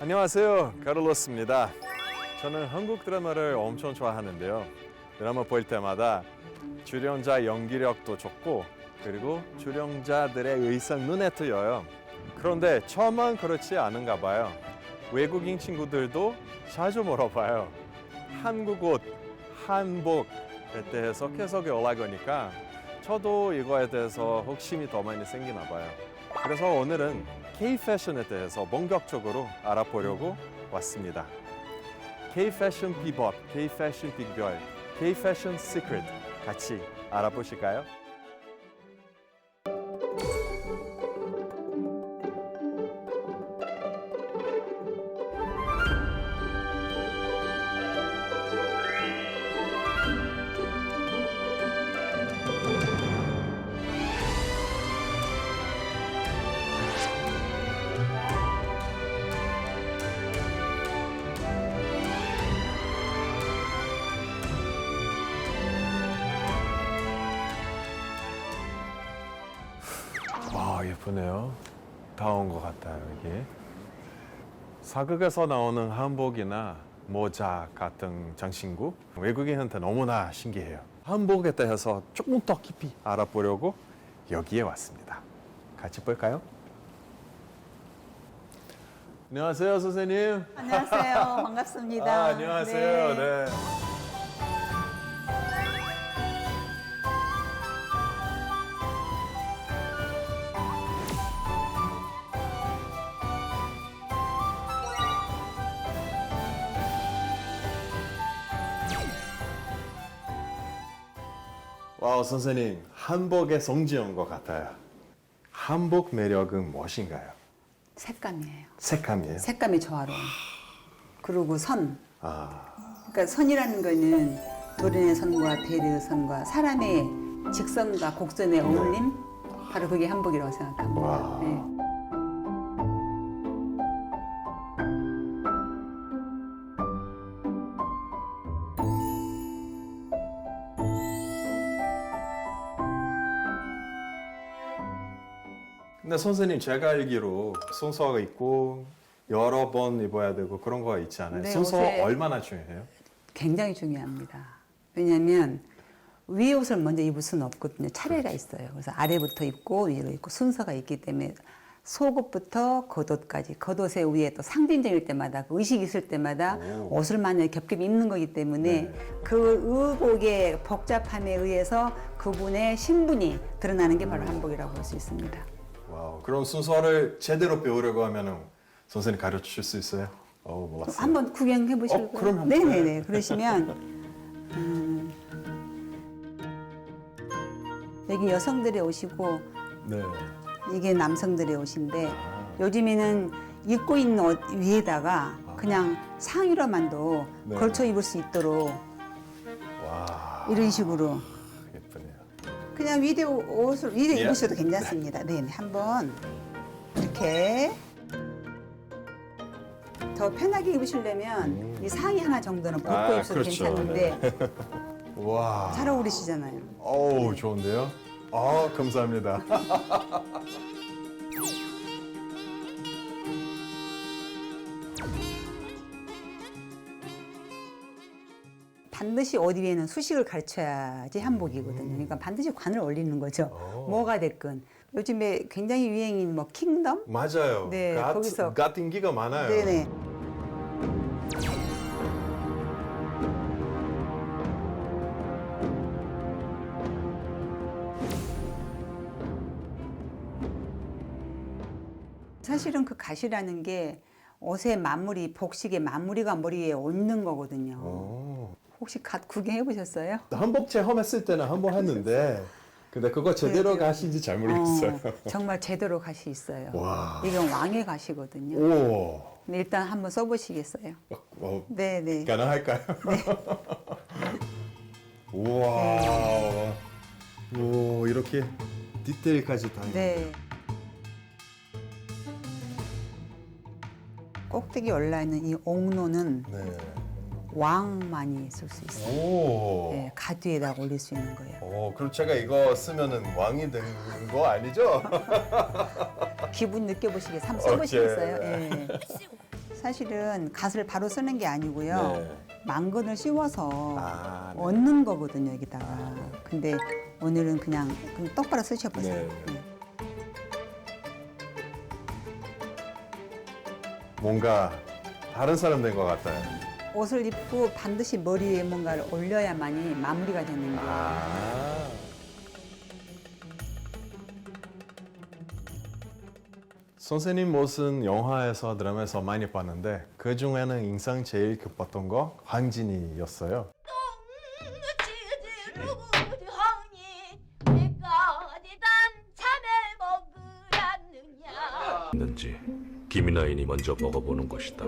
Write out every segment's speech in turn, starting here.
안녕하세요. 카를로스입니다. 저는 한국 드라마를 엄청 좋아하는데요. 드라마 볼 때마다 출연자 연기력도 좋고 그리고 출연자들의 의상 눈에 띄어요. 그런데 저만 그렇지 않은가 봐요. 외국인 친구들도 자주 물어봐요. 한국 옷, 한복 에 대해서 계속 연락 오니까 저도 이거에 대해서 호기심이 더 많이 생기나 봐요. 그래서 오늘은 K 패션에 대해서 본격적으로 알아보려고 왔습니다. K 패션 비법, K 패션 빅별, K 패션 시크릿 같이 알아보실까요? 예쁘네요. 다 온 것 같아요 이게. 사극에서 나오는 한복이나 모자 같은 장신구 외국인한테 너무나 신기해요. 한복에 대해서 조금 더 깊이 알아보려고 여기에 왔습니다. 같이 볼까요? 안녕하세요 선생님. 안녕하세요. 반갑습니다. 아, 안녕하세요. 네. 와우 선생님 한복의 성지인 것 같아요. 한복 매력은 무엇인가요? 색감이에요. 색감이에요. 색감이 조화로워. 그리고 선. 아, 그러니까 선이라는 거는 도련의 선과 배려의 선과 사람의 직선과 곡선의 어울림. 바로 그게 한복이라고 생각합니다. 와. 네. 근데 선생님 제가 알기로 순서가 있고 여러 번 입어야 되고 그런 거가 있지 않아요? 네, 순서 옷에- 얼마나 중요해요? 굉장히 중요합니다. 왜냐하면 위에 옷을 먼저 입을 수는 없거든요. 차례가 있어요. 그래서 아래부터 입고 위로 입고 순서가 있기 때문에 속옷부터 겉옷까지 겉옷의 위에 또 상징적일 때마다 그 의식이 있을 때마다 오. 옷을 만약에 겹겹이 입는 거기 때문에 네. 그 의복의 복잡함에 의해서 그분의 신분이 드러나는 게 바로 한복이라고 볼 수 있습니다. 와우, 그런 순서를 제대로 배우려고 하면은 선생님 가르쳐 주실 수 있어요? 어, 몰랐어요. 한번 구경해 보실까요? 어, 그럼 네네네. 그러시면 음, 여기 여성들의 옷이고 네. 이게 남성들의 옷인데 요즘에는 입고 있는 옷 위에다가 그냥 상의로만도 네. 걸쳐 입을 수 있도록 와, 이런 식으로. 그냥 위에 옷을 위에 예. 입으셔도 괜찮습니다. 네, 한번 이렇게 더 편하게 입으시려면 이 상의 하나 정도는 벗고 아, 입어도 그렇죠. 괜찮은데 와, 잘 어울리시잖아요. 어우 좋은데요? 아, 감사합니다. 반드시 옷 위에는 수식을 가르쳐야지 한복이거든요. 그러니까 반드시 관을 올리는 거죠. 오. 뭐가 됐건. 요즘에 굉장히 유행인 뭐 킹덤? 맞아요. 네, 갓, 거기서- 갓 인기가 많아요. 네네. 사실은 그 갓이라는 게 옷의 마무리, 복식의 마무리가 머리에 얹는 거거든요. 오. 혹시 갓 구경해 보셨어요? 한복 체험했을 때는 한 번 했는데 근데 그거 제대로 네, 네. 가신지 잘 모르겠어요. 어, 정말 제대로 갓이 있어요. 와. 이건 왕의 갓이거든요. 오. 일단 한번 써보시겠어요? 어, 네네. 가능할까요? 우와. 오, 이렇게 디테일까지 다. 네. 꼭대기 올라 있는 이 옥로는 네. 왕만이 쓸 수 있어요. 오. 네, 갓 위에다가 올릴 수 있는 거예요. 오, 그럼 제가 이거 쓰면은 왕이 되는 거 아니죠? 기분 느껴보시게 한번 써보시겠어요? 예. 사실은 갓을 바로 쓰는 게 아니고요. 네. 망근을 씌워서 아, 네. 얹는 거거든요 여기다가. 근데 오늘은 그냥, 그냥 똑바로 쓰셔보세요. 네. 네. 뭔가 다른 사람 된 것 같아요. 옷을 입고 반드시 머리 위에 뭔가를 올려야만이 마무리가 되는 거예요. 아. 선생님 옷은 영화에서 드라마에서 많이 봤는데 그 중에는 인상 제일 깊었던 거 황진이였어요. 김이나인이 먼저 먹어보는 것이다.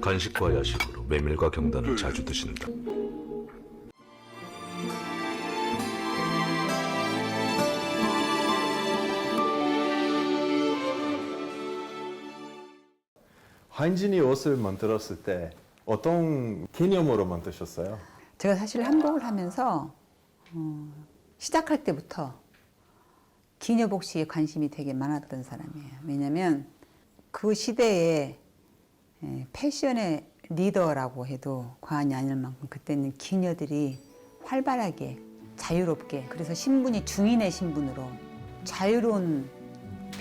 간식과 야식으로 메밀과 경단을 자주 드신다. 황진이 옷을 만들었을 때 어떤 개념으로 만드셨어요? 제가 사실 한복을 하면서 어, 시작할 때부터 기녀복식에 관심이 되게 많았던 사람이에요. 왜냐하면 그 시대에 에, 패션의 리더라고 해도 과언이 아닐 만큼 그때는 기녀들이 활발하게 자유롭게 그래서 신분이 중인의 신분으로 자유로운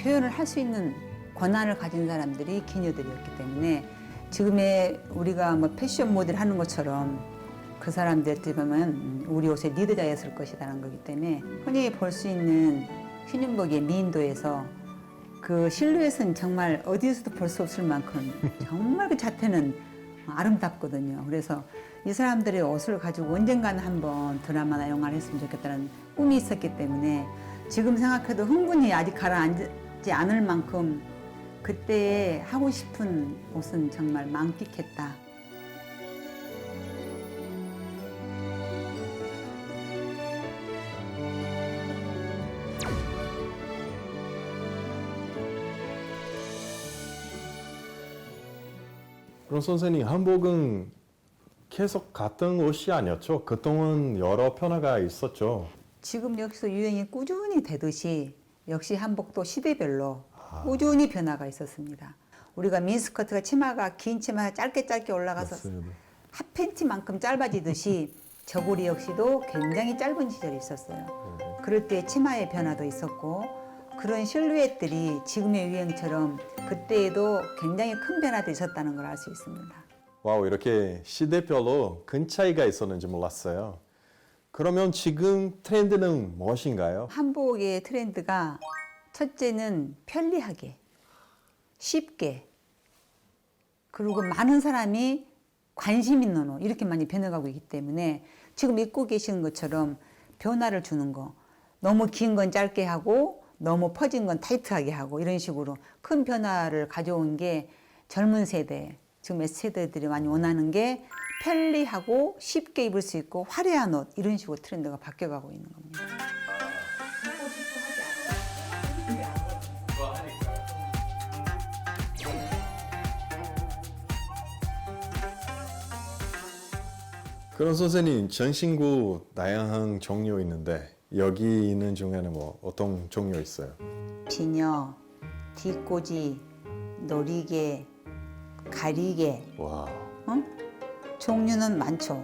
표현을 할 수 있는 권한을 가진 사람들이 기녀들이었기 때문에 지금의 우리가 뭐 패션 모델 하는 것처럼 그 사람들한테 보면 음, 우리 옷의 리더자였을 것이라는 거기 때문에 흔히 볼 수 있는 신윤복의 미인도에서 그 실루엣은 정말 어디에서도 볼 수 없을 만큼 정말 그 자태는 아름답거든요. 그래서 이 사람들의 옷을 가지고 언젠가는 한번 드라마나 영화를 했으면 좋겠다는 꿈이 있었기 때문에 지금 생각해도 흥분이 아직 가라앉지 않을 만큼 그때 하고 싶은 옷은 정말 만끽했다. 그럼 선생님 한복은 계속 같은 옷이 아니었죠? 그동안 여러 변화가 있었죠. 지금 여기서 유행이 꾸준히 되듯이 역시 한복도 시대별로 꾸준히 변화가 있었습니다. 우리가 미니스커트가 치마가 긴 치마가 짧게 짧게 올라가서 맞습니다. 핫팬티만큼 짧아지듯이 저고리 역시도 굉장히 짧은 시절이 있었어요. 그럴 때 치마의 변화도 있었고 그런 실루엣들이 지금의 유행처럼 그때에도 굉장히 큰 변화도 있었다는 걸 알 수 있습니다. 와우 이렇게 시대별로 큰 차이가 있었는지 몰랐어요. 그러면 지금 트렌드는 무엇인가요? 한복의 트렌드가 첫째는 편리하게, 쉽게, 그리고 많은 사람이 관심 있는 옷 이렇게 많이 변해가고 있기 때문에 지금 입고 계시는 것처럼 변화를 주는 거 너무 긴 건 짧게 하고 너무 퍼진 건 타이트하게 하고 이런 식으로 큰 변화를 가져온 게 젊은 세대 지금 S세대들이 많이 원하는 게 편리하고 쉽게 입을 수 있고 화려한 옷 이런 식으로 트렌드가 바뀌어가고 있는 겁니다. 그럼 선생님 전신구 다양한 종류 있는데 여기 있는 중에는 뭐 어떤 종류 있어요? 비녀, 뒷꽂이, 놀이개, 가리개, 와 어? 종류는 많죠.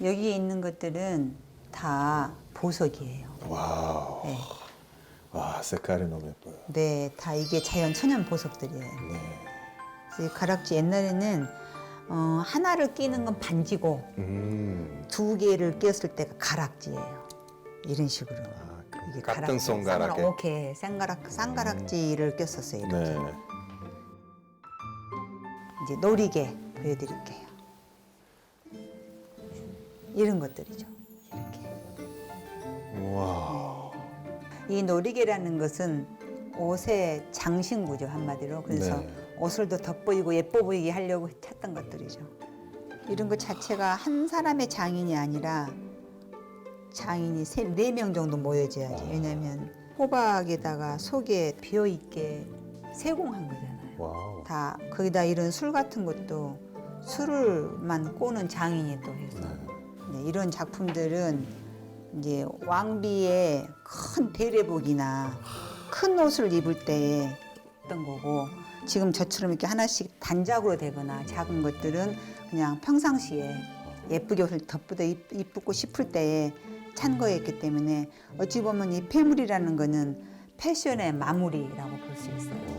여기에 있는 것들은 다 보석이에요. 와우 네, 와 색깔이 너무 예뻐요. 네, 다 이게 자연 천연 보석들이에요. 네. 가락지 옛날에는 어, 하나를 끼는 건 반지고 음. 두 개를 꼈을 때가 가락지예요. 이런 식으로. 아, 그 이게 같은 가락지. 쌍가락, 오케이. 쌍가락, 쌍가락지를 꼈었어요. 이렇게. 네. 이제 놀이개 보여드릴게요. 이런 것들이죠. 이렇게. 와. 이 놀이개라는 것은 옷의 장신구죠 한마디로. 그래서 네. 옷을 더 돋보이고 예뻐 보이게 하려고 찾던 것들이죠. 이런 것 자체가 한 사람의 장인이 아니라 장인이 세, 네명 정도 모여져야지. 왜냐면 호박에다가 속에 비어 있게 세공한 거잖아요. 와우. 다 거기다 이런 술 같은 것도 술을만 꼬는 장인이 또 해서 네, 이런 작품들은 이제 왕비의 큰 대례복이나 큰 옷을 입을 때 했던 거고 지금 저처럼 이렇게 하나씩 단작으로 되거나 작은 것들은 그냥 평상시에 예쁘게 옷을 입- 이쁘고 싶을 때에 찬 거였기 때문에 어찌 보면 이 폐물이라는 거는 패션의 마무리라고 볼 수 있어요.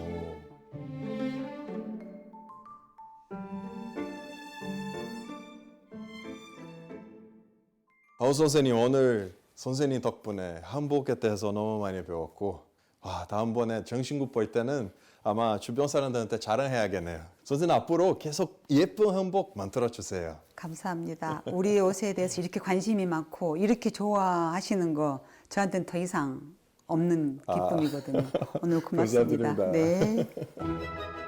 하우 선생님 오늘 선생님 덕분에 한복에 대해서 너무 많이 배웠고 와 다음번에 정신구 볼 때는 아마 주변 사람들한테 자랑해야겠네요. 선생님 앞으로 계속 예쁜 한복 만들어 주세요. 감사합니다. 우리 옷에 대해서 이렇게 관심이 많고 이렇게 좋아하시는 거 저한테는 더 이상 없는 기쁨이거든요. 오늘 고맙습니다. 감사드립니다. 네.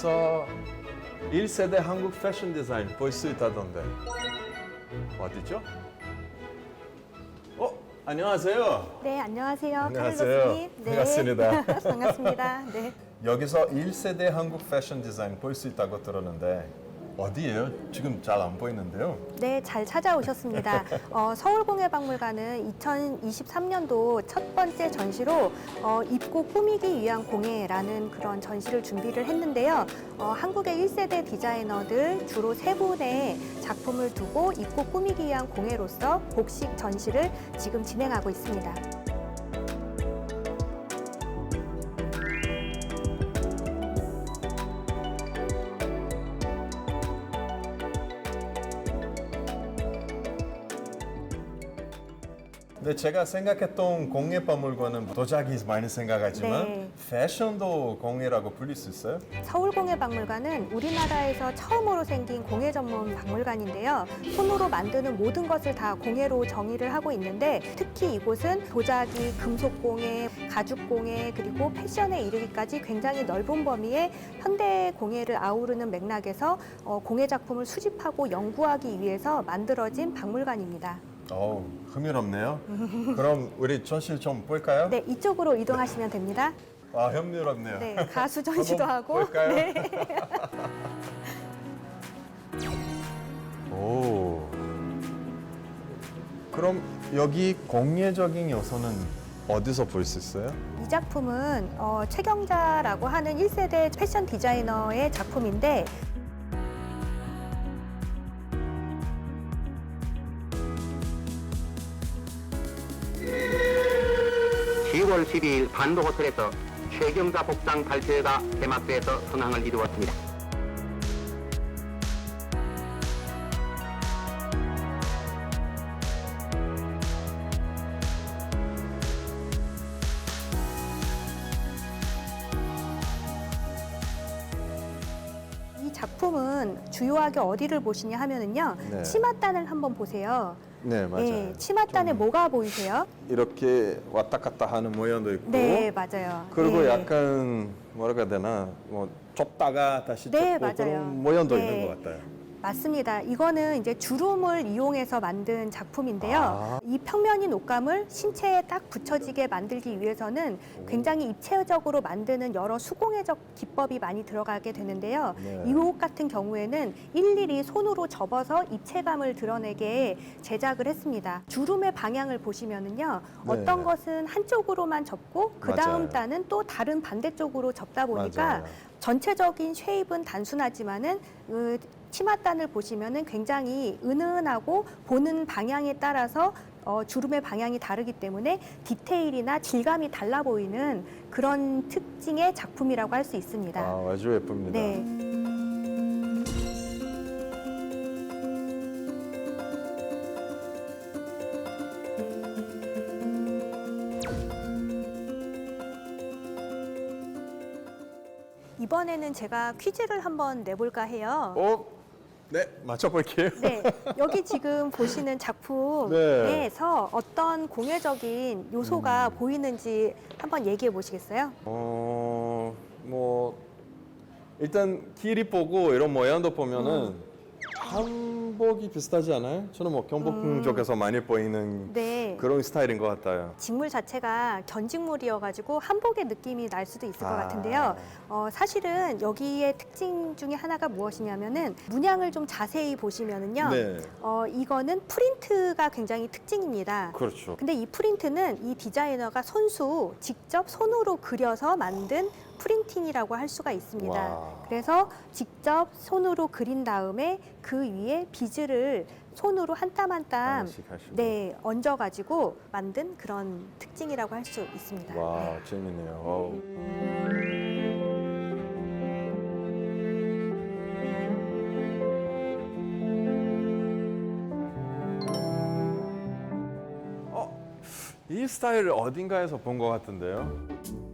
여기서 1세대 한국 패션 디자인 볼 수 있다던데 어디죠? 어 안녕하세요. 네, 안녕하세요. 안녕하세요. 카를로스님. 네. 반갑습니다. 반갑습니다. 네. 여기서 1세대 한국 패션 디자인 볼 수 있다고 들었는데 어디예요? 지금 잘 안 보이는데요. 네, 잘 찾아오셨습니다. 어, 서울공예박물관은 2023년도 첫 번째 전시로 어, 입고 꾸미기 위한 공예라는 그런 전시를 준비를 했는데요. 어, 한국의 1세대 디자이너들 주로 세 분의 작품을 두고 입고 꾸미기 위한 공예로서 복식 전시를 지금 진행하고 있습니다. 근데 제가 생각했던 공예 박물관은 도자기 많이 생각하지만 네. 패션도 공예라고 불릴 수 있어요? 서울공예박물관은 우리나라에서 처음으로 생긴 공예 전문 박물관인데요. 손으로 만드는 모든 것을 다 공예로 정의를 하고 있는데 특히 이곳은 도자기, 금속공예, 가죽공예 그리고 패션에 이르기까지 굉장히 넓은 범위의 현대 공예를 아우르는 맥락에서 어, 공예 작품을 수집하고 연구하기 위해서 만들어진 박물관입니다. 어우 흥미롭네요. 그럼 우리 전시 좀 볼까요? 네, 이쪽으로 이동하시면 됩니다. 아 흥미롭네요. 네, 가수 전시도 한번 하고 볼까요? 네. 오. 그럼 여기 공예적인 요소는 어디서 볼 수 있어요? 이 작품은 어, 최경자라고 하는 1세대 패션 디자이너의 작품인데 10월 12일 반도 호텔에서 최경자 복장 발표회가 개막돼서 성황을 이루었습니다. 주요하게 어디를 보시냐 하면은요 네. 치맛단을 한번 보세요. 네 맞아요. 네, 치맛단에 뭐가 보이세요? 이렇게 왔다 갔다 하는 모양도 있고. 네, 맞아요. 그리고 네. 약간 뭐라고 해야 되나 뭐 좁다가 다시 네, 좁고 맞아요. 그런 모양도 네. 있는 것 같아요. 맞습니다. 이거는 이제 주름을 이용해서 만든 작품인데요. 아. 이 평면인 옷감을 신체에 딱 붙여지게 만들기 위해서는 굉장히 입체적으로 만드는 여러 수공예적 기법이 많이 들어가게 되는데요. 네. 이 옷 같은 경우에는 일일이 손으로 접어서 입체감을 드러내게 제작을 했습니다. 주름의 방향을 보시면은요. 네. 어떤 것은 한쪽으로만 접고 그 다음 맞아요. 단은 또 다른 반대쪽으로 접다 보니까 맞아요. 전체적인 쉐입은 단순하지만은 그 치맛단을 보시면은 굉장히 은은하고 보는 방향에 따라서 어, 주름의 방향이 다르기 때문에 디테일이나 질감이 달라 보이는 그런 특징의 작품이라고 할 수 있습니다. 아, 아주 예쁩니다. 네. 이번에는 제가 퀴즈를 한번 내볼까 해요. 어? 네, 맞춰볼게요. 네, 여기 지금 보시는 작품에서 어떤 공예적인 요소가 보이는지 한번 얘기해 보시겠어요? 어, 뭐 일단 길이 보고 이런 모양도 보면은 한복이 비슷하지 않아요? 저는 뭐 경복 쪽에서 많이 보이는 네. 그런 스타일인 것 같아요. 직물 자체가 견직물이어가지고 한복의 느낌이 날 수도 있을 것 아. 같은데요. 어, 사실은 여기의 특징 중에 하나가 무엇이냐면은 문양을 좀 자세히 보시면은요. 네, 어, 이거는 프린트가 굉장히 특징입니다. 그렇죠. 근데 이 프린트는 이 디자이너가 손수 직접 손으로 그려서 만든 프린팅이라고 할 수가 있습니다. 와. 그래서 직접 손으로 그린 다음에 그 위에 비즈를 손으로 한 땀 한땀 하나씩 하시고. 네, 얹어 가지고 만든 그런 특징이라고 할 수 있습니다. 와, 재밌네요. 어우. 어, 이 스타일 어딘가에서 본 것 같은데요.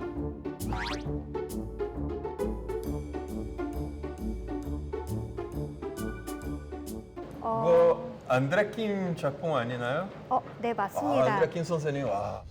안드레킴 작품 아니나요? 어, 네, 아, 맞습니다. 안드레킴 선생님 와.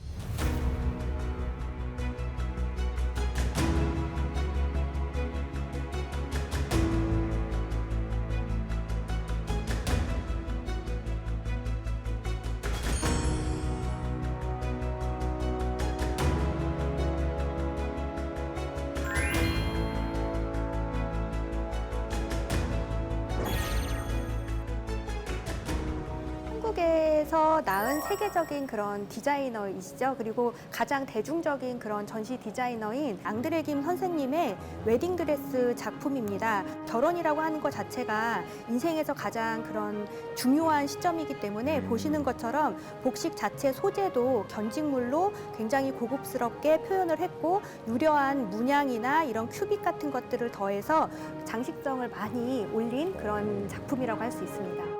낳은 세계적인 그런 디자이너이시죠. 그리고 가장 대중적인 그런 전시 디자이너인 앙드레 김 선생님의 웨딩드레스 작품입니다. 결혼이라고 하는 것 자체가 인생에서 가장 그런 중요한 시점이기 때문에 보시는 것처럼 복식 자체 소재도 견직물로 굉장히 고급스럽게 표현을 했고 유려한 문양이나 이런 큐빅 같은 것들을 더해서 장식성을 많이 올린 그런 작품이라고 할 수 있습니다.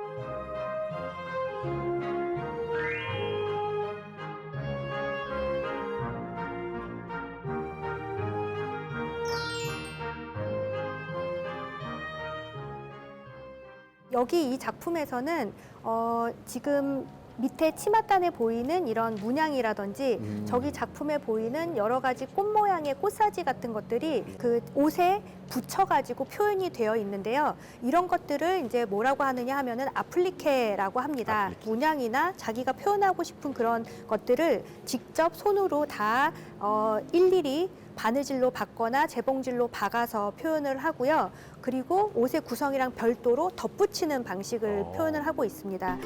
여기 이 작품에서는 어, 지금 밑에 치맛단에 보이는 이런 문양이라든지 음. 저기 작품에 보이는 여러 가지 꽃 모양의 꽃사지 같은 것들이 그 옷에 붙여가지고 표현이 되어 있는데요. 이런 것들을 이제 뭐라고 하느냐 하면은 아플리케라고 합니다. 아플리케. 문양이나 자기가 표현하고 싶은 그런 것들을 직접 손으로 다 어, 일일이 바느질로 박거나 재봉질로 박아서 표현을 하고요. 그리고 옷의 구성이랑 별도로 덧붙이는 방식을 어. 표현을 하고 있습니다.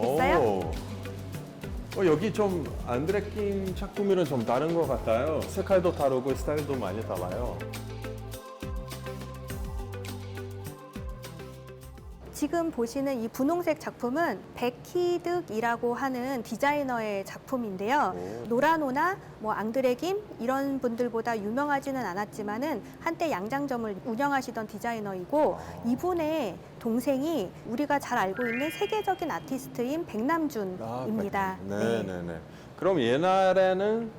보시겠어요? 오. 어, 여기 좀 안드레킴 작품이랑 좀 다른 것 같아요. 색깔도 다르고 스타일도 많이 달라요. 지금 보시는 이 분홍색 작품은 백희득이라고 하는 디자이너의 작품인데요. 오. 노라노나 뭐 앙드레 김 이런 분들보다 유명하지는 않았지만은 한때 양장점을 운영하시던 디자이너이고 이분의 동생이 우리가 잘 알고 있는 세계적인 아티스트인 백남준입니다. 네, 네, 네. 그럼 옛날에는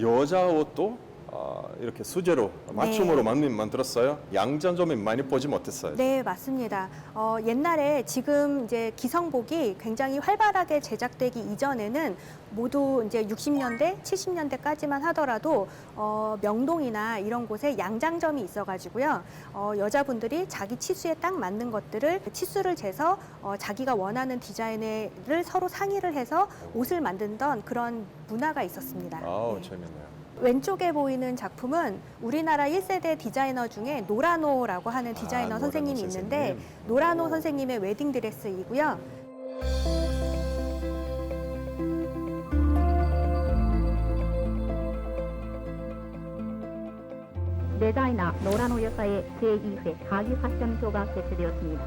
여자 옷도 어, 이렇게 수제로 맞춤으로 만 만들었어요. 양장점에 많이 보지 못했어요. 네, 맞습니다. 어, 옛날에 지금 이제 기성복이 굉장히 활발하게 제작되기 이전에는 모두 이제 60년대, 70년대까지만 하더라도 어, 명동이나 이런 곳에 양장점이 있어가지고요. 어, 여자분들이 자기 치수에 딱 맞는 것들을 치수를 재서 어, 자기가 원하는 디자인을 서로 상의를 해서 옷을 만든던 그런 문화가 있었습니다. 아우 네. 재밌네요. 왼쪽에 보이는 작품은 우리나라 1세대 디자이너 중에 노라노라고 하는 아, 디자이너 아, 선생님이 선생님. 있는데 네. 노라노 오. 선생님의 웨딩 드레스이고요. 디자이너 노라노 여사의 제2회 가기 패션쇼가 개최되었습니다.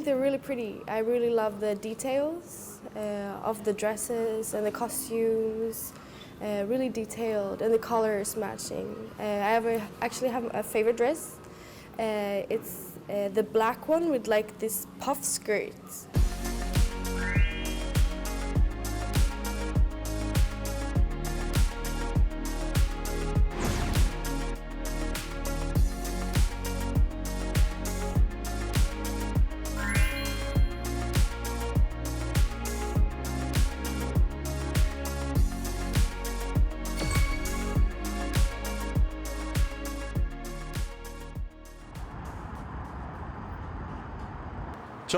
Think they're really pretty. I really love the details uh, of the dresses and the costumes. uh, really detailed, and the colors matching. Uh, I have a, actually have a favorite dress. Uh, it's uh, the black one with like this puff skirt.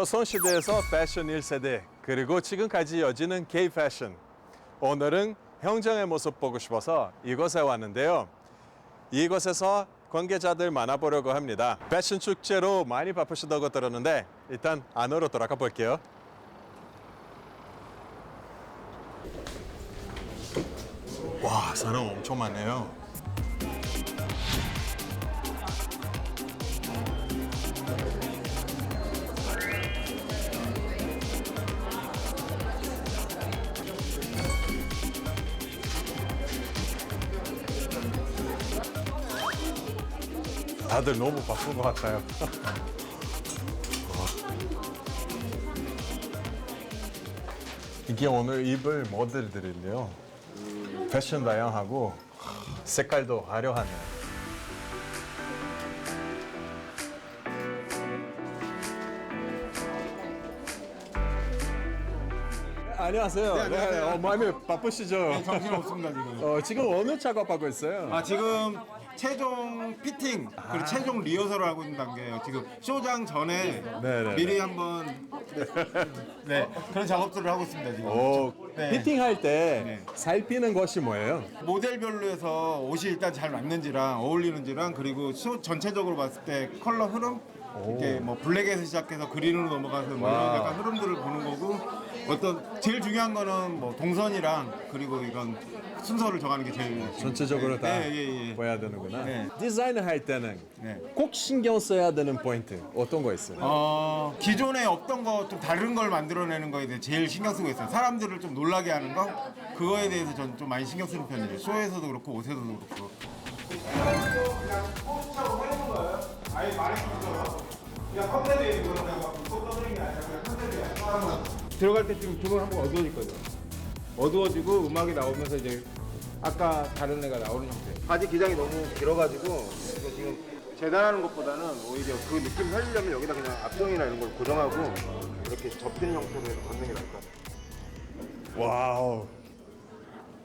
조선시대에서 패션 1세대 그리고 지금까지 이어지는 게이 패션. 오늘은 형정의 모습 보고 싶어서 이곳에 왔는데요. 이곳에서 관계자들 만나보려고 합니다. 패션 축제로 많이 바쁘시다고 들었는데 일단 안으로 들어가 볼게요. 와 사람 엄청 많네요 다들 너무 바쁜 것 같아요. 이게 오늘 입을 모델들인데요. 패션 다양하고 색깔도 화려하네요. 안녕하세요. 네, 어, 많이 바쁘시죠? 정신 없습니다 지금. 어, 지금 어느 작업하고 있어요? 아 지금 최종 피팅 그리고 최종 리허설을 하고 있는 단계예요. 지금 쇼장 전에 네네. 미리 한번 네, 네, 그런 작업들을 하고 있습니다 지금. 오, 네. 피팅할 때 네. 살피는 것이 뭐예요? 모델별로 해서 옷이 일단 잘 맞는지랑 어울리는지랑 그리고 쇼 전체적으로 봤을 때 컬러 흐름 이렇게 뭐 블랙에서 시작해서 그린으로 넘어가서 뭐 이런 와. 약간 흐름들을 보는 거고 어떤 제일 중요한 거는 뭐 동선이랑 그리고 이런 순서를 정하는 게 제일 전체적으로 네, 다 네, 예, 예. 보여야 되는구나. 네. 디자인을 할 때는 네. 꼭 신경 써야 되는 포인트 어떤 거 있어요? 어, 기존에 없던 거 좀 다른 걸 만들어내는 거에 대해 제일 신경 쓰고 있어요. 사람들을 좀 놀라게 하는 거 그거에 대해서 저는 좀 많이 신경 쓰는 편이에요. 쇼에서도 그렇고 옷에서도 그렇고. 아예 말했죠. 그냥 컨셉에 있는 그 들어갈 때 지금 기본 한번 어두워질 거죠. 어두워지고 음악이 나오면서 이제 아까 다른 애가 나오는 형태. 바지 기장이 너무 길어가지고 이거 지금 재단하는 것보다는 오히려 그 느낌 살리려면 여기다 그냥 앞정이나 이런 걸 고정하고 이렇게 접히는 형태로 해서 걷는 게 나을 것 같아요. 와우.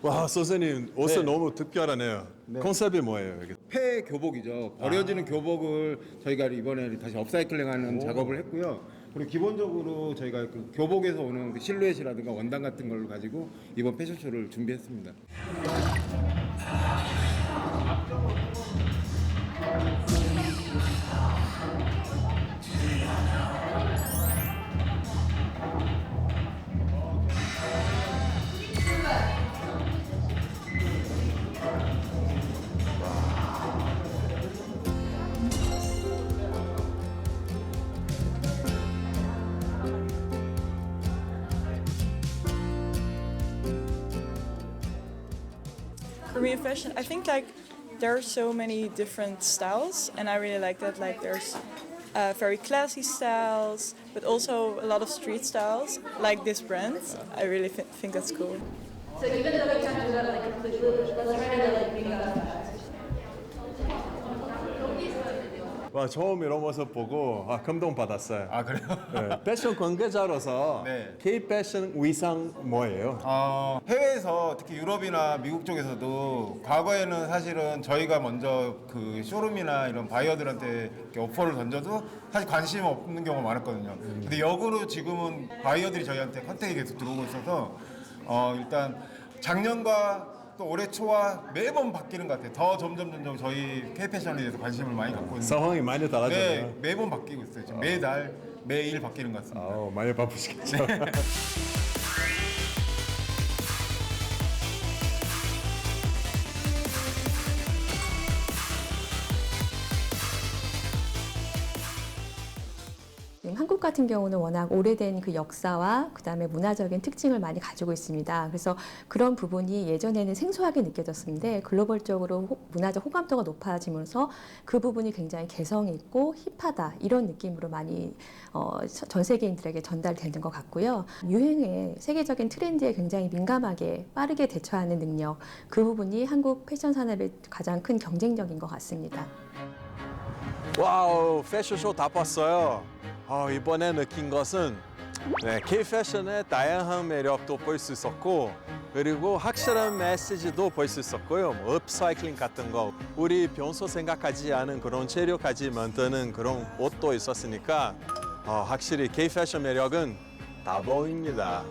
와 선생님 옷은 네. 너무 특별하네요. 컨셉이 뭐예요? 이게? 폐 교복이죠. 버려지는 교복을 저희가 이번에 다시 업사이클링하는 작업을 했고요. 그리고 기본적으로 저희가 그 교복에서 오는 그 실루엣이라든가 원단 같은 걸 가지고 이번 패션쇼를 준비했습니다. Fashion, I think like there are so many different styles, and I really like that. Like there's uh, very classy styles, but also a lot of street styles, like this brand. I really th- think that's cool. So even though we do that like completely, let's try to like that 와 처음 이런 모습 보고 아, 감동 받았어요. 아 그래요? 네, 패션 관계자로서 네. K 패션 위상 뭐예요? 어, 해외에서 특히 유럽이나 미국 쪽에서도 과거에는 사실은 저희가 먼저 그 쇼룸이나 이런 바이어들한테 이렇게 오퍼를 던져도 사실 관심 없는 경우가 많았거든요. 근데 역으로 지금은 바이어들이 저희한테 컨택이 계속 들어오고 있어서 어, 일단 작년과 또 올해 초와 매번 바뀌는 것 같아요. 더 점점 점점 저희 K 패션에 대해서 관심을 많이 갖고 있는. 상황이 많이 네, 달라졌네요. 매번 바뀌고 있어요. 지금 매달 매일 바뀌는 것 같습니다. 아우 많이 바쁘시겠죠. 같은 경우는 워낙 오래된 그 역사와 그다음에 문화적인 특징을 많이 가지고 있습니다. 그래서 그런 부분이 예전에는 생소하게 느껴졌었는데 글로벌적으로 호- 문화적 호감도가 높아지면서 그 부분이 굉장히 개성 있고 힙하다 이런 느낌으로 많이 어, 전 세계인들에게 전달되는 것 같고요. 유행에 세계적인 트렌드에 굉장히 민감하게 빠르게 대처하는 능력 그 부분이 한국 패션 산업의 가장 큰 경쟁력인 것 같습니다. 와우 패션쇼 다 봤어요. 어, 이번에 느낀 것은 네, K-패션의 다양한 매력도 볼 수 있었고 그리고 확실한 메시지도 볼 수 있었고요. 뭐 업사이클링 같은 거 우리 평소 생각하지 않은 그런 재료까지 만드는 그런 옷도 있었으니까 어, 확실히 K-패션 매력은 다 보입니다.